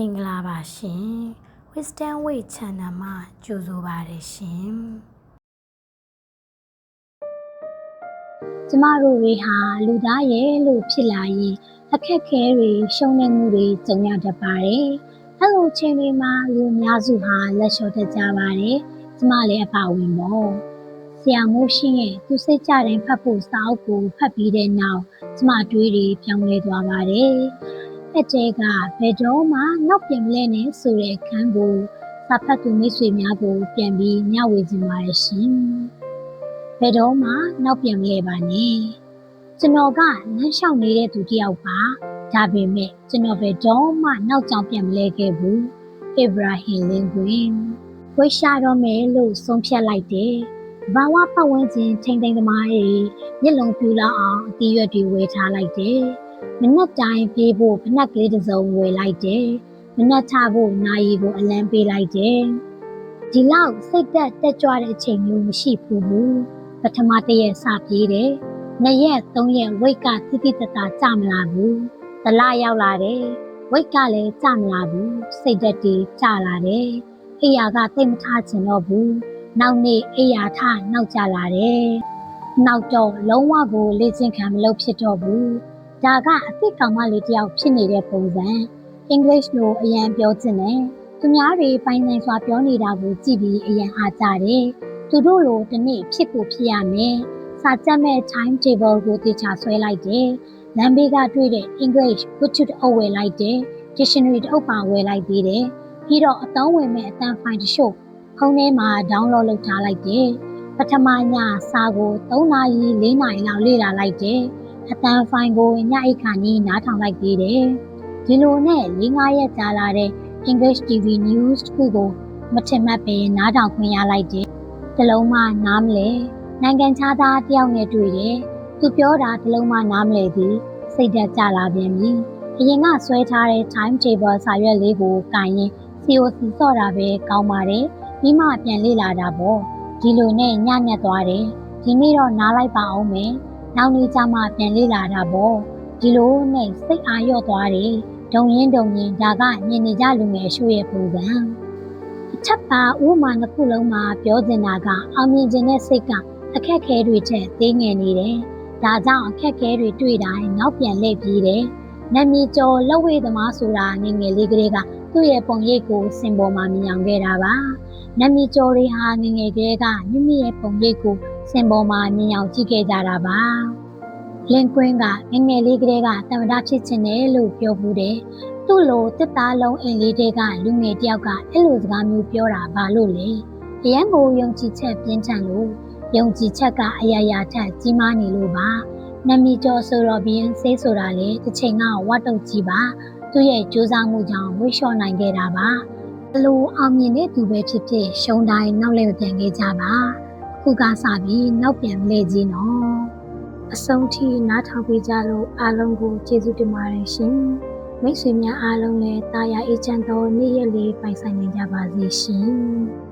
မင်္ဂလာပါရှင် Wisdom Way Channel မှာကြိုဆိုပါရရှင်ကျမတို့တွေဟာလူသားရဲ့လို့ဖြစ်လာရင်အခက်အခဲတွေရှုံးနေမှုတွေကြုံရတတ်ပါတယ်။အဲလိုချိန်တွေမှာလူအများစုဟာလက်လျှော့တတ်ကြပါတယ်။ကျမလည်းအပါဝင်ပေါ့။ဆရာမိုးရှင်းရဲ့သူစိတ်ကြတဲ့ဖတ်ဖို့စာအုပ်ကိုဖတ်ပြီးတဲ့နောက်ကျမအတွေးတွေပြောင်းလဲသွားပါတယ်။ အတဲကဘယ်တော့မှနောက်ပြန်မလဲနဲ့ဆိုတဲ့ခန်းကိုစာဖတ်သူမိတ်ဆွေများကို ပြန်ပြီးမျှဝေခြင်းပါတယ်ရှင်။ဘယ်တော့မှနောက်ပြန်မလဲပါနဲ့ကျွန်တော်ကလမ်းလျှောက်နေတဲ့သူတစ်ယောက်ပါဒါပေမဲ့ကျွန်တော်ဘယ်တော့မှနောက်ကြောင်ပြန်မလဲခဲ့ဘူးအစ္စရာဟင်လင်ကွင်ဝိရှာတော့မယ်လို့ဆုံးဖြတ်လိုက်တယ်ဘာဝပတ်ဝန်းကျင်ထိမ့်သိမ့်သမားတွေမျက်လုံးပြူလာအောင်အတီးရွက်တွေဝယ်ထားလိုက်တယ် မနက်တိုင်းပြေးဖို့ဖနက်ကလေးတစ်စုံဝယ်လိုက်တယ်မနက်ချဖို့နာရီကိုအလံပေးလိုက်တယ်ဒီလောက်စိတ်သက်တက်ကြွတဲ့အချိန်မျိုးမရှိဘူးဘူးပထမတစ်ရက်စပြေးတယ်။နှစ်ရက်သုံးရက်ဝိတ်ကတိတိတတ်တာကြမလာဘူး။တလရောက်လာတယ်။ဝိတ်ကလည်းကြမလာဘူး။စိတ်သက်တည်ကြလာတယ်။အိယာကတိတ်မထားချင်တော့ဘူး။နောက်နေ့အိယာထနောက်ကျလာတယ်။နောက်တော့လုံးဝကိုလေ့ကျင့်ခံမလုပ်ဖြစ်တော့ဘူး။ ဒါကအစ်စ်ကောင်မလေးတယောက်ဖြစ်နေတဲ့ပုံစံ။ English လိုအရန်ပြောချင်တယ်။သူများတွေပိုင်နိုင်စွာပြောနေတာကိုကြည့်ပြီးအရန်အားကြတယ်။သူတို့လိုတစ်နေ့ဖြစ်ကိုဖြစ်ရမယ်။စာကြက်မဲ့ time table ကိုတေချာဆွဲလိုက်တယ်။လမ်းဘေးကတွေ့တဲ့ English ဘုတ်ချအုပ်ဝယ်လိုက်တယ်။ dictionary တစ်အုပ်ပါဝယ်လိုက်သေးတယ်။ပြီးတော့အသုံးဝင်မဲ့အတန်းဖိုင်တစ်ချို့ဖုန်းထဲမှာ download လုပ်ထားလိုက်တယ်။ပထမညစာကို3နာရီ4နာရီလောက်လေ့လာလိုက်တယ်။ အတန်းဖိုင်ကိုညအိတ်ခါနီးနားထောင်လိုက်သေးတယ်။ဒီလိုနဲ့4-5ရက်ကြာလာတဲ့ English TV News တစ်ခုကိုမထင်မှတ်ပဲနားထောင်ခွင့်ရလိုက်တယ်တလုံးမှနားမလဲနိုင်ငံခြားသားတယောက်နဲ့တွေ့တယ်သူပြောတာတလုံးမှနားမလဲသည်စိတ်သက်ကြလာပြန်ပြီအရင်ကဆွဲထားတဲ့ time table စာရွက်လေးကိုကင်ရင် COC စော့တာပဲကောင်းပါတယ်ပြီးမှပြန်လေ့လာတာပေါ့ဒီလိုနဲ့ညညက်သွားတယ်ဒီနေ့တော့နားလိုက်ပါအောင်မယ် နောက်နေ့ကျမှပြန်လေ့လာတာပေါ့ဒီလိုနဲ့စိတ်အားလျော့သွားတယ်ဒုံရင်ဒုံရင်ဒါကမြင်နေကြလူငယ်အရှို့ရဲ့ပုံစံအထက်ပါဥမာနှစ်ခုလုံးမှာပြောချင်တာကအောင်မြင်ခြင်းတဲ့စိတ်ကအခက်ခဲတွေထက်သေးငယ်နေတယ်။ဒါကြောင့်အခက်ခဲတွေတွေ့တိုင်းနောက်ပြန်လှည့်ပြေးတယ်။နမီကျော်လက်ဝဲသမားဆိုတာငယ်ငယ်လေးကလေးကသူ့ရဲ့ပုံရိပ်ကိုစင်ပေါ်မှာမြင်အောင်ခဲ့တာပါ။နမီကျော်တွေဟာငယ်ငယ်ကလေးကမိမိရဲ့ပုံရိပ်ကို စင်ပေါ်မှာမြင်အောင်ကြည့်ခဲ့ကြတာပါ။လင်ကွင်းကငယ်ငယ်လေးကလေးကတမတာဖြစ်ချင်တယ်လို့ပြောဘူးတယ်။သူ့လိုတစ်သားလုံးအိမ်လေးတွေကလူငယ်တယောက်ကအဲ့လိုစကားမျိုးပြောတာဘာလို့လဲ။အရန်ကိုယုံကြည်ချက်ပြင်းထန်လို့ယုံကြည်ချက်ကအရာရာထက်ကြီးမားနေလို့ပါ။နမီကျော်ဆိုတော့ဘီယန်ဆေးဆိုတာလေတစ်ချိန်ကဝတ်တုတ်ကြီးပါ။သူ့ရဲ့ကြိုးစားမှုကြောင့်ဝိလျှော့နိုင်ခဲ့တာပါ။ဘလို့အောင်မြင်တဲ့သူပဲဖြစ်ဖြစ်ရှုံးတိုင်းနောက်လည်းမပြန်ခဲ့ကြပါ။အ ခုကစပြီးနောက်ပြန်မလဲကြီးနော်။အဆုံးထိနားထောင်ပေးကြလို့အားလုံးကိုကျေးဇူးတင်ပါတယ်ရှင်။မိတ်ဆွေများအားလုံးလည်းတာယာအေးချမ်းသောနေ့ရက်လေးပိုင်ဆိုင်နိုင်ကြပါစေရှင်။